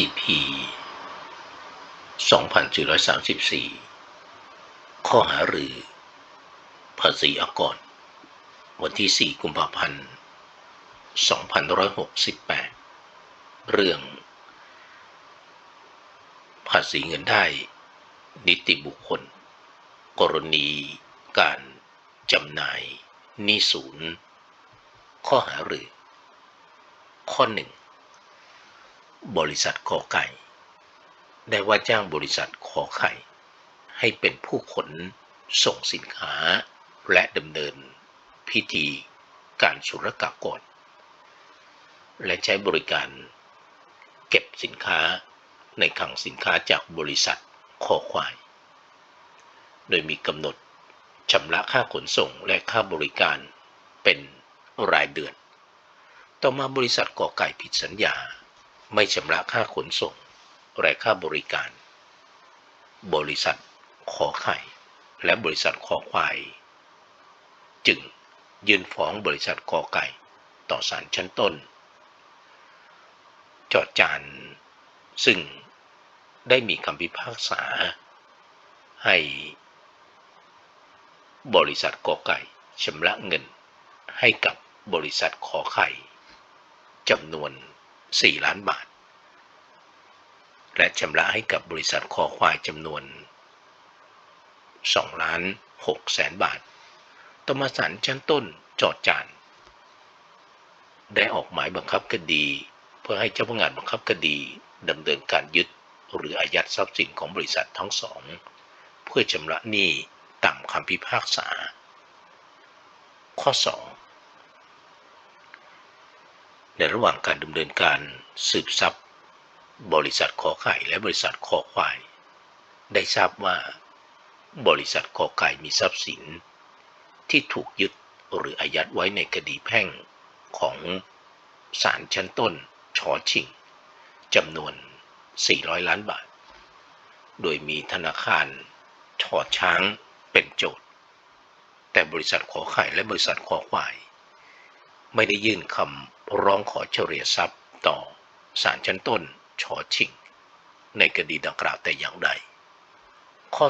EP 2434 ข้อหารือ ภาษีอากร วันที่ 4 กุมภาพันธ์ 2568 เรื่อง ภาษีเงินได้ นิติบุคคล กรณีการจำหน่ายหนี้ศูนย์ ข้อหารือ ข้อหนึ่ง บริษัทขอไก่ได้ว่าจ้างบริษัทขอไข่ ให้เป็นผู้ขนส่งสินค้า และดำเนินพิธีการศุลกากรและใช้บริการเก็บสินค้าในคลังสินค้าจากบริษัทขอควาย โดยมีกำหนดชำระค่าขนส่งและค่าบริการเป็นรายเดือน ต่อมาบริษัทกอไก่ผิดสัญญา ไม่ชำระค่าขนส่งและค่าบริการ บริษัทขอไข่ และบริษัทขอควาย จึงยื่นฟ้องบริษัทกอไก่ต่อศาลชั้นต้น จอดจาน ซึ่งได้มีคำพิพากษา ให้ บริษัทกอไก่ชำระเงินให้กับบริษัทขอไข่จำนวน 4 ล้านบาท และชำระให้กับบริษัทคอควายจำนวน2ล้าน6แสนบาทต่อมาศาลชั้นต้นจอดจาน ได้ออกหมายบังคับคดี เพื่อให้เจ้าพนักงานบังคับคดีดำเนินการยึดหรืออายัดทรัพย์สินของบริษัททั้งสอง เพื่อชำระหนี้ตามคำพิพากษา ข้อ 2 ในระหว่างการดำเนินการสืบทรัพย์ บริษัทขอไข่และบริษัทขอควาย ได้ทราบว่า บริษัทขอไก่มีทรัพย์สิน ที่ถูกยึดหรืออายัดไว้ในคดีแพ่งของศาลชั้นต้นชอชิงจำนวน 400 ล้านบาท โดยมีธนาคารชอช้างเป็นโจทย์ แต่บริษัทขอไข่และบริษัทขอควาย ไม่ได้ยื่นคำร้องขอเฉลี่ยทรัพย์ต่อศาลชั้นต้นชอชิง ในคดีดังกล่าวแต่อย่างใด ข้อ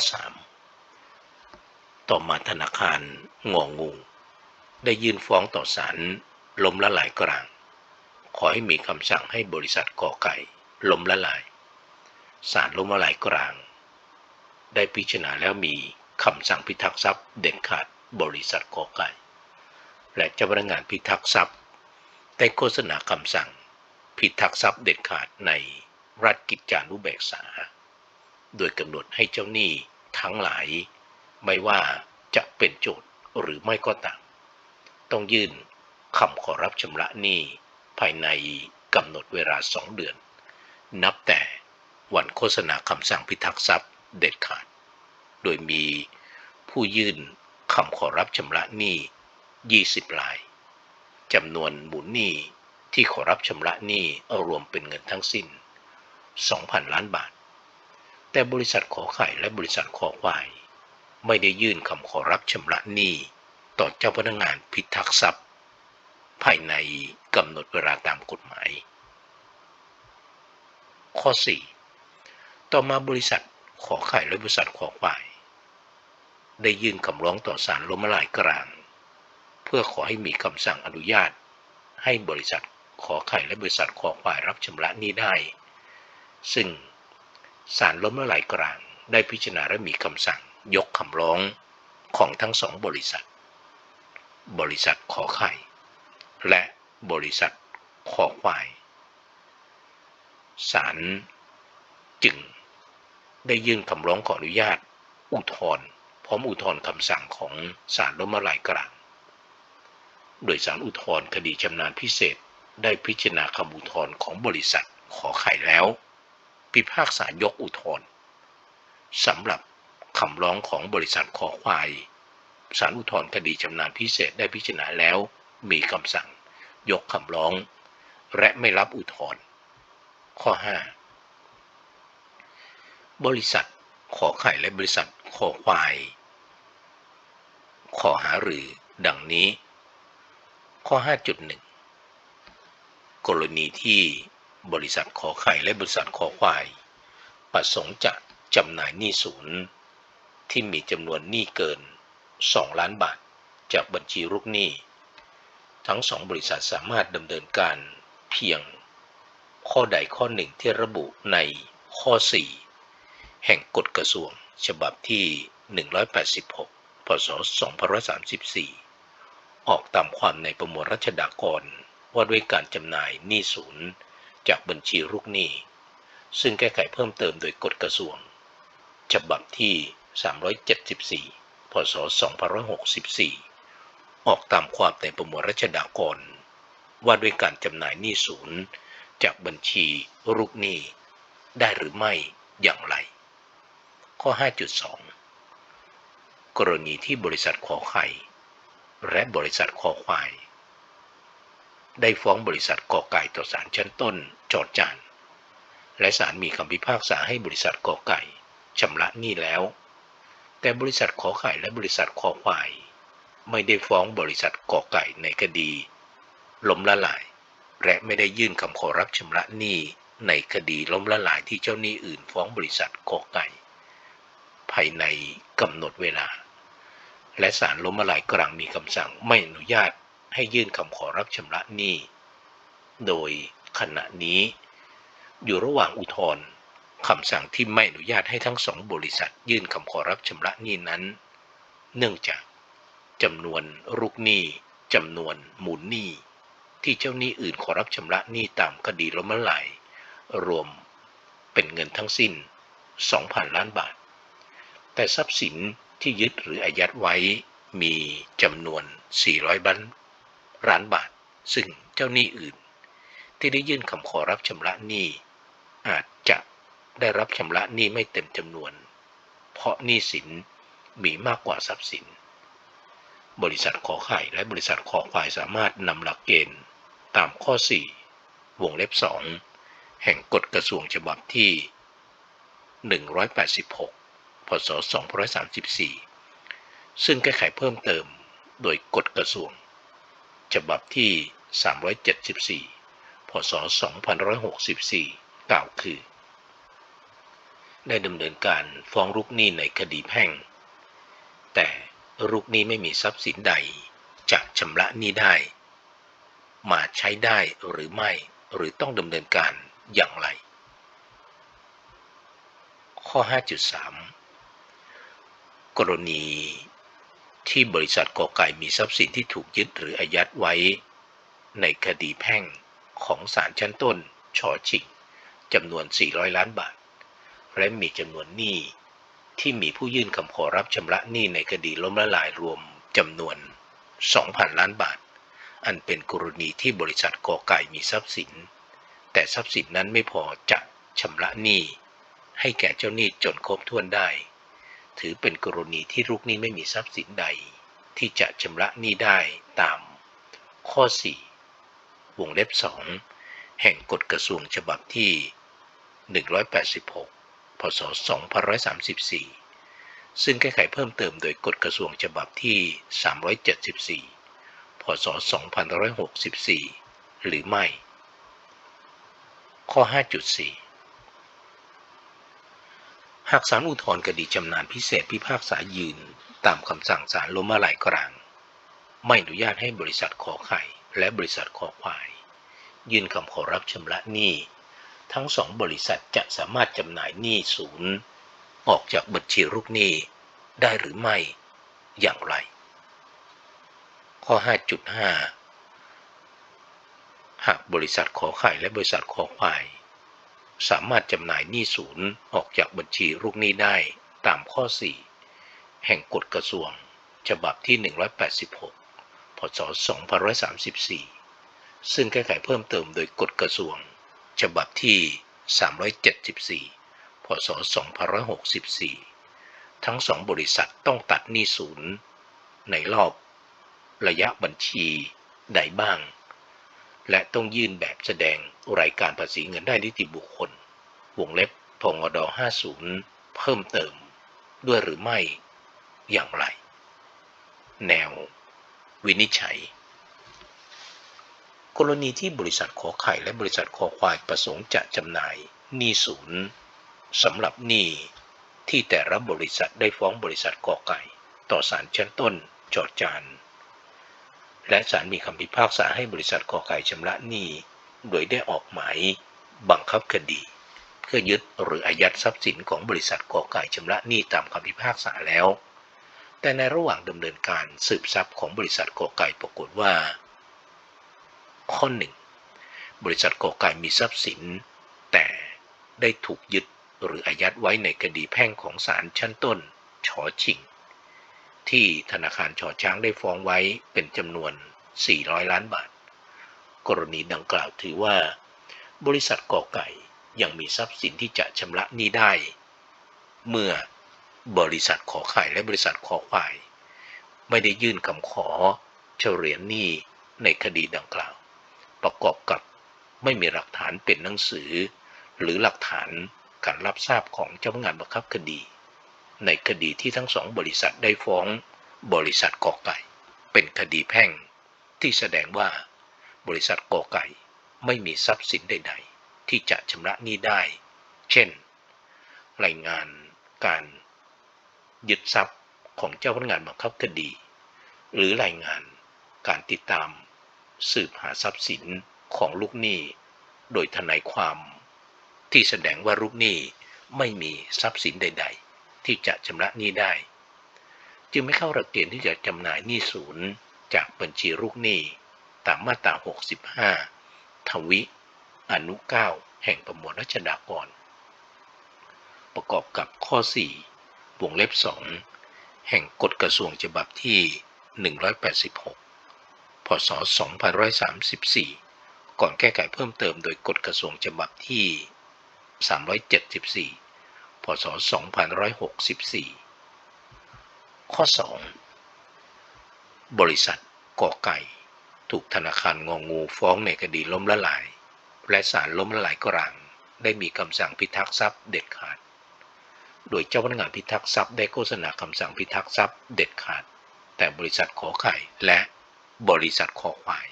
3 ต่อมาธนาคารงองูได้ยื่นฟ้องต่อศาลล้มละลายกลาง ขอให้มีคำสั่งให้บริษัทกอไก่ล้มละลายศาลล้มละลายกลาง ได้พิจารณาแล้วมีคำสั่งพิทักษ์ทรัพย์เด็ดขาดบริษัทกอไก่ และเจ้าพนักงานพิทักษ์ทรัพย์ ได้โฆษณาคำสั่ง พิทักษ์ทรัพย์เด็ดขาดในรัฐกิจจานุเบกษา โดยกำหนดให้เจ้าหนี้ทั้งหลาย ไม่ว่าจะเป็นโจทย์หรือไม่ก็ตามต้องยื่นคำขอรับชำระหนี้ภายในกำหนดเวลาสองเดือน นับแต่วันโฆษณาคำสั่งพิทักษ์ทรัพย์เด็ดขาด โดยมีผู้ยื่นคำขอรับชำระหนี้ 20รายจำนวนหมุนหนี้ที่ขอรับชำระหนี้รวมเป็นเงินทั้งสิ้น 2,000 ล้านบาท แต่บริษัทขอไข่และบริษัทขอควาย ไม่ได้ยื่นคำขอรับชำระหนี้ต่อเจ้าพนักงานพิทักษ์ทรัพย์ ภายในกำหนดเวลาตามกฎหมาย ข้อ 4 ต่อมาบริษัทขอไข่และบริษัทขอควาย ได้ยื่นคำร้องต่อศาลล้มละลายกลาง พื่อขอให้มีคำสั่งอนุญาต ให้บริษัทขอไข่และบริษัทขอควายรับชำระหนี้ได้ ซึ่งศาลล้มละลายกลางได้พิจารณาและมีคำสั่งยกคำร้องของทั้งสองบริษัท บริษัทขอไข่ และบริษัทขอควายศาลจึงได้ยื่นคำร้องขออนุญาต อุทธรณ์พร้อมอุทธรณ์คำสั่งของศาลล้มละลายกลาง โดยศาลอุทธรณ์คดีชำนาญพิเศษ ได้พิจารณาคำอุทธรณ์ของบริษัทขอไข่แล้ว พิพากษายกอุทธรณ์สำหรับคำร้องของบริษัทขอควายศาลอุทธรณ์คดีชำนาญพิเศษได้พิจารณาแล้ว มีคำสั่ง ยกคำร้อง และไม่รับอุทธรณ์ข้อ 5 บริษัทขอไข่และบริษัทขอควาย ขอหารือดังนี้ ข้อ 5.1 กรณีที่บริษัทขอไข่และบริษัทขอควายประสงค์จะจำหน่ายหนี้ศูนย์ ที่มีจำนวนหนี้เกิน 2 ล้านบาท จากบัญชีลูกหนี้ ทั้งสองบริษัทสามารถดำเนินการเพียง ข้อใดข้อหนึ่งที่ระบุในข้อ 4 แห่งกฎกระทรวง ฉบับที่ 186 พศ 2534 ออกตามความในประมวลรัชดากรว่าด้วยการจำหน่ายหนี้ศูนย์จากบัญชีลูกหนี้ ซึ่งแก้ไขเพิ่มเติมโดยกฎกระทรวง ฉบับที่ 374 พศ 2564 ออกตามความในประมวลรัชดากรว่าด้วยการจำหน่ายหนี้ศูนย์จากบัญชีลูกหนี้ ได้หรือไม่อย่างไร ข้อ 5.2 กรณีที่บริษัทขอไข่ และบริษัทขอควาย ได้ฟ้องบริษัทกอไก่ต่อศาลชั้นต้นจอดจาน และศาลมีคำพิพากษาให้บริษัทกอไก่ชำระหนี้แล้ว แต่บริษัทขอไข่และบริษัทขอควาย ไม่ได้ฟ้องบริษัทกอไก่ในคดีล้มละลาย และไม่ได้ยื่นคำขอรับชำระหนี้ในคดีล้มละลายที่เจ้าหนี้อื่นฟ้องบริษัทกอไก่ ภายในกำหนดเวลา และศาลล้มละลายกลางมีคำสั่งไม่อนุญาตให้ยื่นคำขอรับชำระหนี้ โดยขณะนี้ อยู่ระหว่างอุทธรณ์คำสั่งที่ไม่อนุญาตให้ทั้งสองบริษัทยื่นคำขอรับชำระหนี้นั้น เนื่องจากจำนวนลูกหนี้จำนวนหมูลหนี้ ที่เจ้าหนี้อื่นขอรับชำระหนี้ตามคดีล้มละลายรวมเป็นเงินทั้งสิ้น 2,000 ล้านบาท แต่ทรัพย์สิน ที่ยึดหรืออายัดไว้มีจำนวน 400บันล้านบาท ซึ่งเจ้าหนี้อื่น ที่ได้ยื่นคำขอรับชำระหนี้ อาจจะได้รับชำระหนี้ไม่เต็มจำนวน เพราะหนี้สินมีมากกว่าทรัพย์สิน บริษัทขอไข่และบริษัทขอควายสามารถนำหลักเกณฑ์ตามข้อ 4 วงเล็บ 2 แห่งกฎกระทรวงฉบับที่ 186 ศ 2534 ซึ่งแก้ไขเพิ่มเติมโดยกฎกระทรวง ฉบับที่ 374 พศ 2564 กล่าวคือ ได้ดำเนินการฟ้องลูกหนี้ในคดีแพ่ง แต่ลูกหนี้ไม่มีทรัพย์สินใดจะชำระหนี้ได้ มาใช้ได้หรือไม่หรือต้องดำเนินการอย่างไร ข้อ 5.3 กรณีที่บริษัทกอไก่มีทรัพย์สินที่ถูกยึดหรืออายัดไว้ ในคดีแพ่งของศาลชั้นต้นชอชิงจำนวน 400 ล้านบาท และมีจำนวนหนี้ที่มีผู้ยื่นคำขอรับชำระหนี้ในคดีล้มละลายรวมจำนวน 2,000 ล้านบาท อันเป็นกรณีที่บริษัทกอไก่มีทรัพย์สิน แต่ทรัพย์สินนั้นไม่พอจะชำระหนี้ให้แก่เจ้าหนี้จนครบถ้วนได้ ถือเป็นกรณีที่ลูกหนี้ไม่มีทรัพย์สินใด ที่จะชำระหนี้ได้ตาม ข้อ 4 วงเล็บ 2 แห่งกฎกระทรวงฉบับที่ 186 พศ 2534 ซึ่งแก้ไขเพิ่มเติมโดยกฎกระทรวงฉบับที่ 374 พศ 2564 หรือไม่ ข้อ 5.4 หากศาลอุทธรณ์คดีจำนานพิเศษพิพากษายืน ตามคำสั่งศาลล้มละลายกลาง ไม่อนุญาตให้บริษัทขอไข่ และบริษัทขอควาย ยื่นคำขอรับชำระหนี้ ทั้งสองบริษัทจะสามารถจำหน่ายหนี้ศูนย์ออกจากบัญชีลูกหนี้ได้หรือไม่อย่างไร ข้อ 5.5 หากบริษัทขอไข่และบริษัทขอควาย สามารถจำหน่ายหนี้ศูนย์ออกจากบัญชีลูกหนี้ได้ตามข้อ 4 แห่งกฎกระทรวง ฉบับที่ 186 พศ 2534 ซึ่งแก้ไขเพิ่มเติมโดยกฎกระทรวง ฉบับที่ 374 พศ 2564 ทั้งสองบริษัทต้องตัดหนี้ศูนย์ในรอบระยะบัญชีใดบ้าง และต้องยื่นแบบแสดงรายการภาษีเงินได้นิติบุคคล วงเล็บพงด50 เพิ่มเติม ด้วยหรือไม่ อย่างไร แนว วินิจฉัย กรณีที่บริษัทขอไข่และบริษัทขอควายประสงค์จะจำหน่ายหนี้ศูนย์สำหรับหนี้ที่แต่ละบริษัทได้ฟ้องบริษัทกอไก่ ต่อศาลชั้นต้นจอดจาน และศาลมีคำพิพากษาให้บริษัทกอไก่ชำระหนี้ โดยได้ออกหมายบังคับคดี เพื่อยึดหรืออายัดทรัพย์สินของบริษัทกอไก่ชำระหนี้ตามคำพิพากษาแล้ว แต่ในระหว่างดำเนินการสืบทรัพย์ของบริษัทกอไก่ปรากฏว่า ข้อหนึ่งบริษัทกอไก่มีทรัพย์สิน แต่ได้ถูกยึดหรืออายัดไว้ในคดีแพ่งของศาลชั้นต้นชอชิง ที่ธนาคารชอช้างได้ฟ้องไว้เป็นจำนวน 400 ล้านบาท กรณีดังกล่าวถือว่า บริษัทกอไก่ยังมีทรัพย์สินที่จะชำระหนี้ได้ เมื่อบริษัทขอไข่และบริษัทขอควาย ไม่ได้ยื่นคำขอเฉลี่ยหนี้ในคดีดังกล่าว ประกอบกับไม่มีหลักฐานเป็นหนังสือ หรือหลักฐานการรับทราบของเจ้าพนักงานบังคับคดี ในคดีที่ทั้งสองบริษัทได้ฟ้องบริษัทกอไก่ เป็นคดีแพ่ง ที่แสดงว่า บริษัทกอไก่ไม่มีทรัพย์สินใด ๆ ที่จะชำระหนี้ได้ เช่น รายงานการยึดทรัพย์ของเจ้าพนักงานบังคับคดี หรือรายงานการติดตาม สืบหาทรัพย์สินของลูกหนี้ โดยทนายความ ที่แสดงว่าลูกหนี้ไม่มีทรัพย์สินใด ๆ ที่จะชำระหนี้ได้ จึงไม่เข้าหลักเกณฑ์ที่จะจำหน่ายหนี้ศูนย์จากบัญชีลูกหนี้ตามมาตรา 65 ทวิ อนุ 9 แห่งประมวลรัชดากร ประกอบกับข้อ 4 วงเล็บ 2 แห่งกฎกระทรวงฉบับที่ 186 พศ 2534 ก่อนแก้ไขเพิ่มเติมโดยกฎกระทรวงฉบับที่ 374 พศ 2564 ข้อ 2 บริษัทกอไก่ ถูกธนาคารงองูฟ้องในคดีล้มละลาย และศาลล้มละลายกลาง ได้มีคำสั่งพิทักษ์ทรัพย์เด็ดขาด โดยเจ้าพนักงานพิทักษ์ทรัพย์ได้โฆษณาคำสั่งพิทักษ์ทรัพย์เด็ดขาด แต่บริษัทขอไข่และบริษัทขอควาย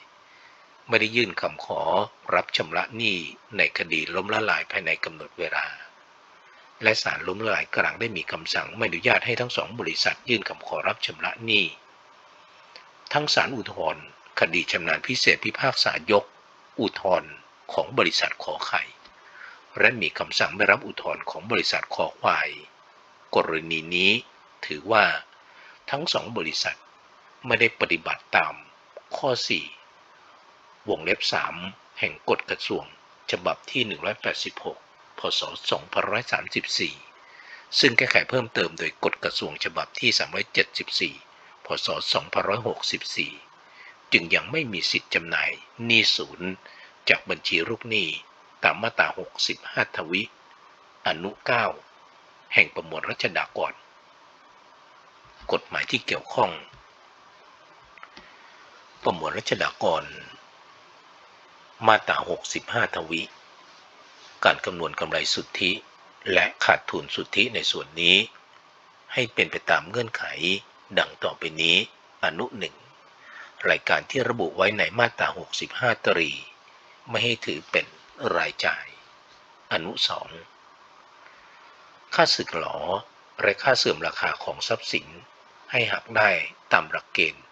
ไม่ได้ยื่นคำขอรับชำระหนี้ในคดีล้มละลายภายในกำหนดเวลา และศาลล้มละลายกลางได้มีคำสั่งไม่อนุญาตให้ทั้งสองบริษัทยื่นคำขอรับชำระหนี้ ทั้งศาลอุทธรณ์คดีชำนาญพิเศษพิพากษายก อุทธรณ์ของบริษัทขอไข่ และมีคำสั่งไม่รับอุทธรณ์ของบริษัทขอควาย กรณีนี้ถือว่า ทั้งสองบริษัทไม่ได้ปฏิบัติตามข้อ 4 วงเล็บ 3 แห่งกฎกระทรวง ฉบับที่ 186 พศ 2534 ซึ่งแก้ไขเพิ่มเติมโดยกฎกระทรวงฉบับที่ 374 พศ 2564 จึงยังไม่มีสิทธิ์จำหน่ายหนี้ศูนย์จากบัญชีลูกหนี้ตามมาตรา 65 ทวิ อนุ 9 แห่งประมวลรัชดากร กฎหมายที่เกี่ยวข้อง ประมวลรัชดากร มาตรา 65 ทวิ การคำนวณกำไรสุทธิ และขาดทุนสุทธิในส่วนนี้ ให้เป็นไปตามเงื่อนไข ดังต่อไปนี้ อนุหนึ่งรายการที่ระบุไว้ในมาตรา 65 ตรี ไม่ให้ถือเป็นรายจ่าย อนุสองค่าสึกหลอและค่าเสื่อมราคาของทรัพย์สิน ให้หักได้ตามหลักเกณฑ์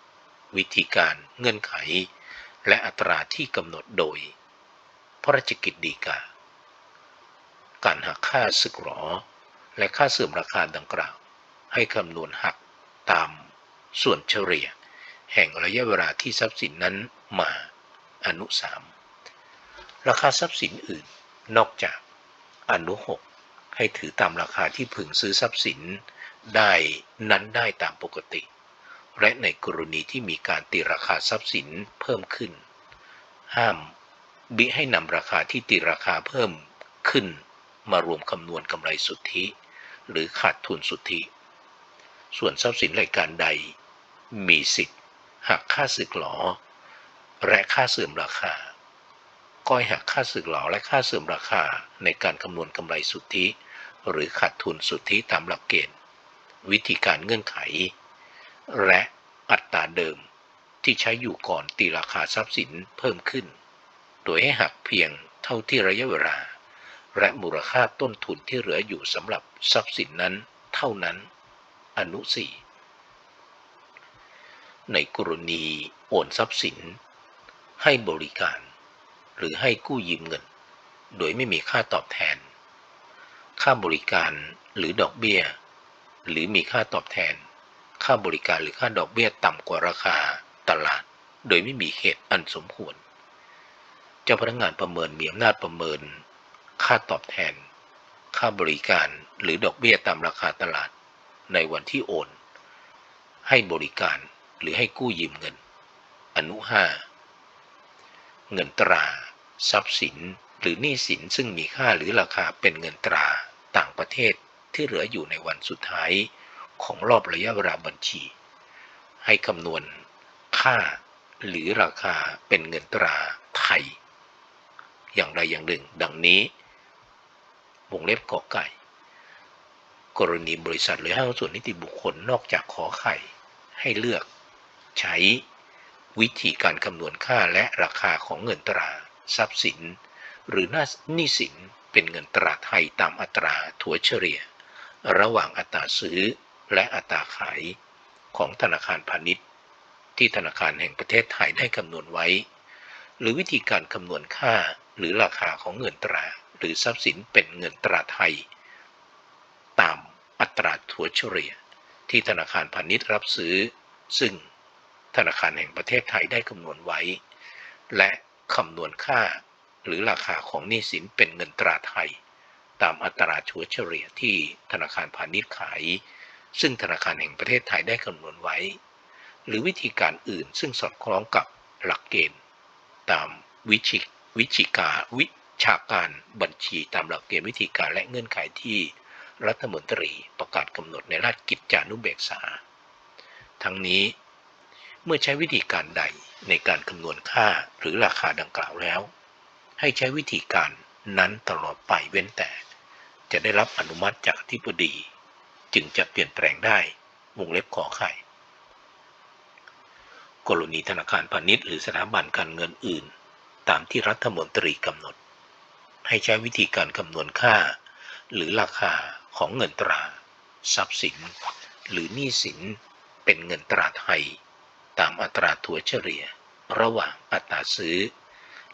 วิธีการเงื่อนไข และอัตราที่กำหนดโดย พระราชกิจดีกา การหักค่าสึกหรอ และค่าเสื่อมราคาดังกล่าว ให้คำนวณหักตามส่วนเฉลี่ย แห่งระยะเวลาที่ทรัพย์สินนั้นมาอนุสามราคาทรัพย์สินอื่นนอกจากอนุหกให้ถือตามราคาที่พึงซื้อทรัพย์สินได้นั้นได้ตามปกติ และในกรณีที่มีการตีราคาทรัพย์สินเพิ่มขึ้น ห้ามบิให้นำราคาที่ตีราคาเพิ่มขึ้น มารวมคำนวณกำไรสุทธิ หรือขาดทุนสุทธิ ส่วนทรัพย์สินรายการใด มีสิทธิ์หักค่าสึกหลอ และค่าเสื่อมราคาก้อยหักค่าสึกหลอและค่าเสื่อมราคาในการคำนวณกำไรสุทธิ หรือขาดทุนสุทธิตามหลักเกณฑ์ วิธีการเงื่อนไข และอัตราเดิมที่ใช้อยู่ก่อนตีราคาทรัพย์สินเพิ่มขึ้น โดยให้หักเพียงเท่าที่ระยะเวลา และมูลค่าต้นทุนที่เหลืออยู่สำหรับทรัพย์สินนั้นเท่านั้น อนุสี่ในกรณีโอนทรัพย์สิน ให้บริการ หรือให้กู้ยืมเงิน โดยไม่มีค่าตอบแทน ค่าบริการหรือดอกเบี้ย หรือมีค่าตอบแทน ค่าบริการหรือค่าดอกเบี้ยต่ำกว่าราคาตลาด โดยไม่มีเหตุอันสมควร เจ้าพนักงานประเมินมีอำนาจประเมิน ค่าตอบแทน ค่าบริการหรือดอกเบี้ยตามราคาตลาด ในวันที่โอน ให้บริการหรือให้กู้ยืมเงิน อนุห้าเงินตรา ทรัพย์สิน หรือหนี้สินซึ่งมีค่าหรือราคาเป็นเงินตราต่างประเทศที่เหลืออยู่ในวันสุดท้ายของรอบระยะเวลาบัญชี ให้คำนวณ ค่า หรือราคาเป็นเงินตราไทย อย่างใดอย่างหนึ่ง ดังนี้ วงเล็บกอไก่ กรณีบริษัทหรือห้างส่วนนิติบุคคลนอกจากขอไข่ ให้เลือก ใช้วิธีการคำนวณค่าและราคาของเงินตรา ทรัพย์สิน หรือหนี้สินเป็นเงินตราไทยตามอัตราถัวเฉลี่ย ระหว่างอัตราซื้อและอัตราขายของธนาคารพาณิชย์ ที่ธนาคารแห่งประเทศไทยได้คำนวณไว้ หรือวิธีการคำนวณค่าหรือราคาของเงินตรา หรือทรัพย์สินเป็นเงินตราไทย ตามอัตราถัวเฉลี่ย ที่ธนาคารพาณิชย์รับซื้อ ซึ่งธนาคารแห่งประเทศไทยได้คำนวณไว้ และคำนวณค่าหรือราคาของหนี้สินเป็นเงินตราไทย ตามอัตราถัวเฉลี่ยที่ธนาคารพาณิชย์ขาย ซึ่งธนาคารแห่งประเทศไทยได้คำนวณไว้ หรือวิธีการอื่นซึ่งสอดคล้องกับหลักเกณฑ์ ตามวิชิวิชิกาวิ ชาการบัญชีตามหลักเกณฑ์วิธีการและเงื่อนไขที่รัฐมนตรีประกาศกำหนดในราชกิจจานุเบกษา ทั้งนี้เมื่อใช้วิธีการใดในการคำนวณค่าหรือราคาดังกล่าวแล้ว ให้ใช้วิธีการนั้นตลอดไปเว้นแต่ จะได้รับอนุมัติจากที่ปดี จึงจะเปลี่ยนแปลงได้วงเล็บขอไข่กรณีธนาคารพาณิชย์หรือสถาบันการเงินอื่น ตามที่รัฐมนตรีกำหนด ให้ใช้วิธีการคำนวณค่า หรือราคาของเงินตรา ทรัพย์สิน หรือหนี้สินเป็นเงินตราไทย ตามอัตราถัวเฉลี่ย ระหว่างอัตราซื้อ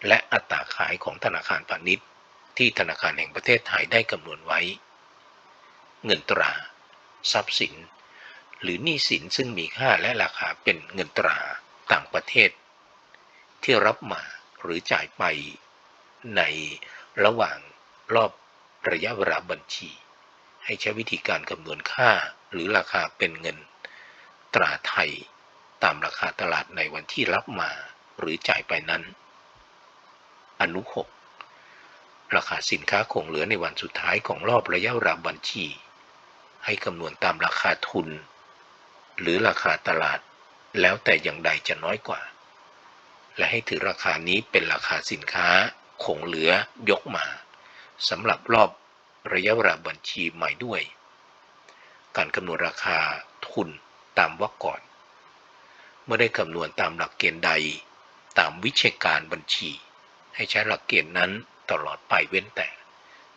และอัตราขายของธนาคารพาณิชย์ ที่ธนาคารแห่งประเทศไทยได้กำหนดไว้ เงินตรา ทรัพย์สิน หรือหนี้สินซึ่งมีค่าและราคาเป็นเงินตราต่างประเทศ ที่รับมาหรือจ่ายไปใน ระหว่างรอบระยะเวลาบัญชี ให้ใช้วิธีการคำนวณค่าหรือราคาเป็นเงิน ตราไทยตามราคาตลาดในวันที่รับมาหรือจ่ายไปนั้น อนุ 6 ราคาสินค้าคงเหลือในวันสุดท้ายของรอบระยะเวลาบัญชี ให้คำนวณตามราคาทุน หรือราคาตลาดแล้วแต่อย่างใดจะน้อยกว่า และให้ถือราคานี้เป็นราคาสินค้า คงเหลือยกมาสำหรับรอบระยะเวลาบัญชีใหม่ด้วย การคำนวณราคาทุนตามวรรคก่อน เมื่อได้คำนวณตามหลักเกณฑ์ใด ตามวิชาการบัญชี ให้ใช้หลักเกณฑ์นั้นตลอดไปเว้นแต่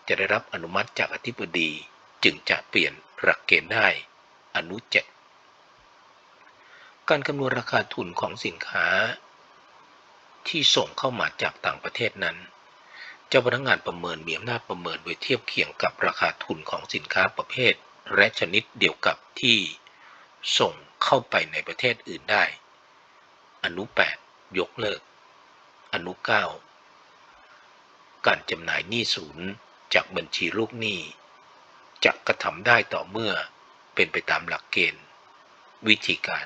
จะได้รับอนุมัติจากอธิบดีจึงจะเปลี่ยนหลักเกณฑ์ได้อนุเจ็ดการคำนวณราคาทุนของสินค้า ที่ส่งเข้ามาจากต่างประเทศนั้น เจ้าพนักงานประเมินมีอำนาจประเมินโดยเทียบเคียงกับราคาทุนของสินค้าประเภท และชนิดเดียวกับที่ส่งเข้าไปในประเทศอื่นได้ อนุ 8 ยกเลิก อนุ 9 การจำหน่ายหนี้ศูนย์จากบัญชีลูกหนี้จะกระทำได้ต่อเมื่อเป็นไปตามหลักเกณฑ์ วิธีการ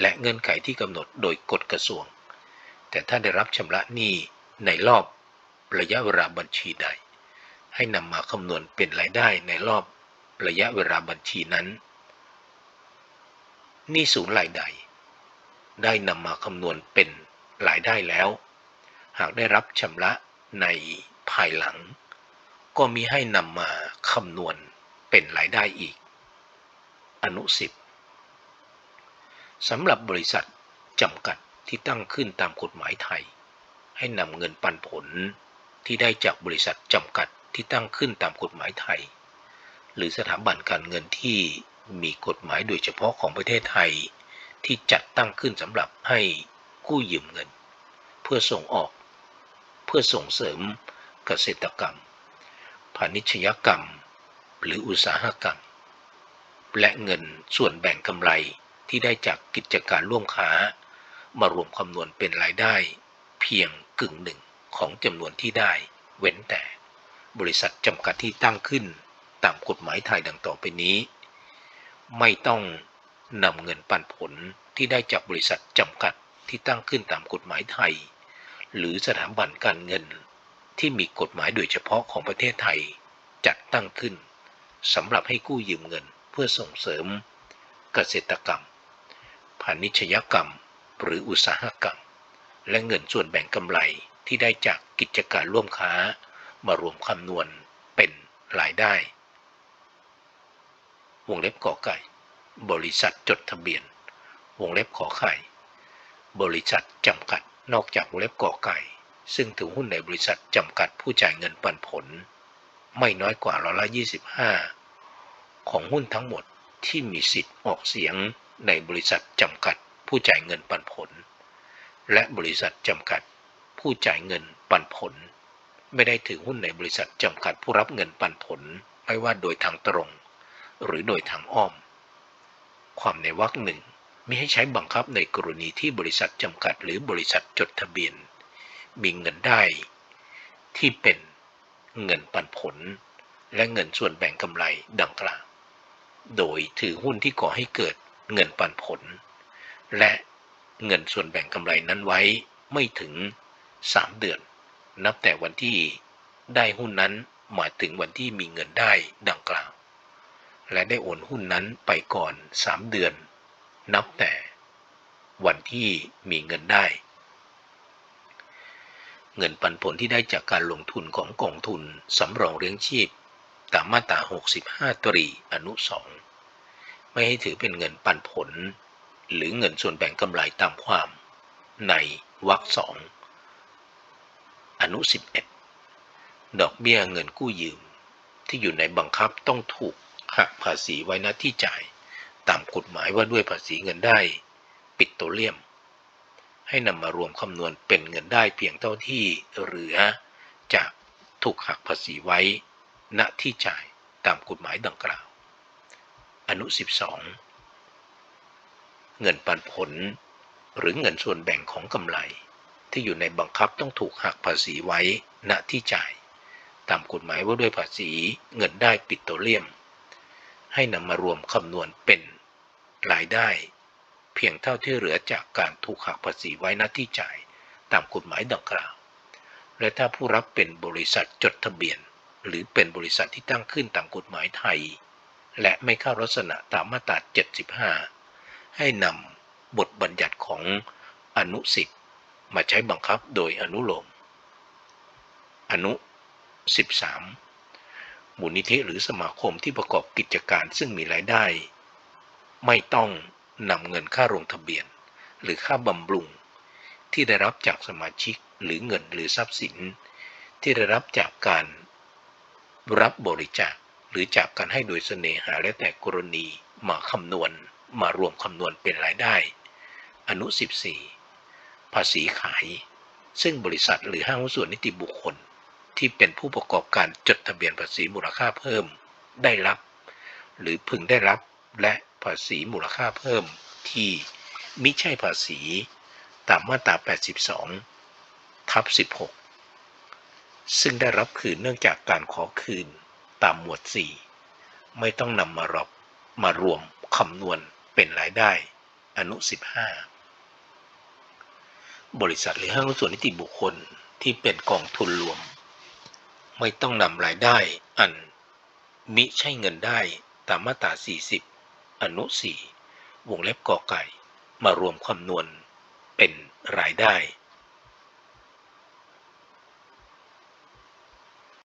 และเงื่อนไขที่กำหนดโดยกฎกระทรวง แต่ถ้าได้รับชำระหนี้ในรอบ ระยะเวลาบัญชีใด ให้นำมาคำนวณเป็นรายได้ในรอบระยะเวลาบัญชีนั้นนี้ศูนย์รายใด ได้นำมาคำนวณเป็นรายได้แล้ว หากได้รับชำระในภายหลัง ก็มีให้นำมาคำนวณเป็นรายได้อีก อนุสิบสำหรับบริษัทจำกัดที่ตั้งขึ้นตามกฎหมายไทย ให้นำเงินปันผล ที่ได้จากบริษัทจำกัดที่ตั้งขึ้นตามกฎหมายไทย หรือสถาบันการเงินที่มีกฎหมายโดยเฉพาะของประเทศไทย ที่จัดตั้งขึ้นสำหรับให้กู้ยืมเงิน เพื่อส่งออก เพื่อส่งเสริมเกษตรกรรมพาณิชยกรรม หรืออุตสาหกรรม และเงินส่วนแบ่งกำไรที่ได้จากกิจการร่วมค้ามารวมคำนวณเป็นรายได้เพียงกึ่งหนึ่ง ของจำนวนที่ได้ เว้นแต่ บริษัทจำกัดที่ตั้งขึ้น ตามกฎหมายไทยดังต่อไปนี้ ไม่ต้องนำเงินปันผลที่ได้จากบริษัทจำกัดที่ตั้งขึ้นตามกฎหมายไทย หรือสถาบันการเงินที่มีกฎหมายโดยเฉพาะของประเทศไทยจัดตั้งขึ้นสำหรับให้กู้ยืมเงินเพื่อส่งเสริม เกษตรกรรมพาณิชยกรรม หรืออุตสาหกรรม และเงินส่วนแบ่งกำไร ที่ได้จากกิจการร่วมค้า มารวมคำนวณเป็นรายได้ วงเล็บกอไก่ บริษัทจดทะเบียน วงเล็บขอไข่ บริษัทจำกัดนอกจากวงเล็บกอไก่ ซึ่งถือหุ้นในบริษัทจำกัดผู้จ่ายเงินปันผล ไม่น้อยกว่าร้อยละ25 ของหุ้นทั้งหมดที่มีสิทธิ์ออกเสียงในบริษัทจำกัดผู้จ่ายเงินปันผล และบริษัทจำกัด ผู้จ่ายเงินปันผล ไม่ได้ถือหุ้นในบริษัทจำกัดผู้รับเงินปันผล ไม่ว่าโดยทางตรง หรือโดยทางอ้อม ความในวรรคหนึ่งมีให้ใช้บังคับในกรณีที่บริษัทจำกัดหรือบริษัทจดทะเบียน มีเงินได้ ที่เป็นเงินปันผล และเงินส่วนแบ่งกำไรดังกล่าว โดยถือหุ้นที่ก่อให้เกิดเงินปันผล และเงินส่วนแบ่งกำไรนั้นไว้ไม่ถึง 3 เดือน นับแต่วันที่ได้หุ้นนั้นหมายถึงวันที่มีเงินได้ดังกล่าว และได้โอนหุ้นนั้นไปก่อน 3 เดือน นับแต่วันที่มีเงินได้ เงินปันผลที่ได้จากการลงทุนของกองทุนสำรองเลี้ยงชีพ ตามมาตรา 65 ตรีอนุ 2 ไม่ให้ถือเป็นเงินปันผล หรือเงินส่วนแบ่งกำไรตามความในวรรคสอง อนุ 11 ดอกเบี้ยเงินกู้ยืม ที่อยู่ในบังคับต้องถูกหักภาษีไว้น้าที่จ่าย ตามกฎหมายว่าด้วยภาษีเงินได้ ปิโตรเลียม ให้นำมารวมคำนวณเป็นเงินได้เพียงเท่าที่เหลือจากถูกหักภาษีไว้ณที่จ่ายตามกฎหมายดังกล่าว อนุ 12 เงินปันผล หรือเงินส่วนแบ่งของกำไร ที่อยู่ในบังคับต้องถูกหักภาษีไว้ณที่จ่าย ตามกฎหมายว่าด้วยภาษีเงินได้ปิโตรเลียม ให้นำมารวมคำนวณเป็นรายได้ เพียงเท่าที่เหลือจากการถูกหักภาษีไว้ณที่จ่าย ตามกฎหมายดังกล่าว และถ้าผู้รับเป็นบริษัทจดทะเบียน หรือเป็นบริษัทที่ตั้งขึ้นตามกฎหมายไทย และไม่เข้าลักษณะตามมาตรา75 ให้นำบทบัญญัติของอนุสิทธิ มาใช้บังคับโดยอนุโลม อนุ 13มูลนิธิหรือสมาคมที่ประกอบกิจการซึ่งมีรายได้ ไม่ต้องนำเงินค่าลงทะเบียน หรือค่าบำรุง ที่ได้รับจากสมาชิกหรือเงินหรือทรัพย์สิน ที่ได้รับจากการรับบริจาคหรือจากการให้โดยเสน่หาและแต่กรณีมาคำนวณมารวมคำนวณเป็นรายได้ อนุ 14 ภาษีขาย ซึ่งบริษัทหรือห้างหุ้นส่วนนิติบุคคล ที่เป็นผู้ประกอบการจดทะเบียนภาษีมูลค่าเพิ่ม ได้รับ หรือพึงได้รับและภาษีมูลค่าเพิ่มที่มิใช่ภาษีตามมาตรา 82 ทับ 16 ซึ่งได้รับคืนเนื่องจากการขอคืนตามหมวด 4 ไม่ต้องนำมารอบมารวมคำนวณเป็นรายได้อนุ 15 บริษัทหรือห้างหุ้นส่วนนิติบุคคลที่เป็นกองทุนรวม ไม่ต้องนำรายได้อัน มิใช่เงินได้ตามมาตรา 40 อนุ 4 วงเล็บกอไก่ มารวมคำนวณเป็นรายได้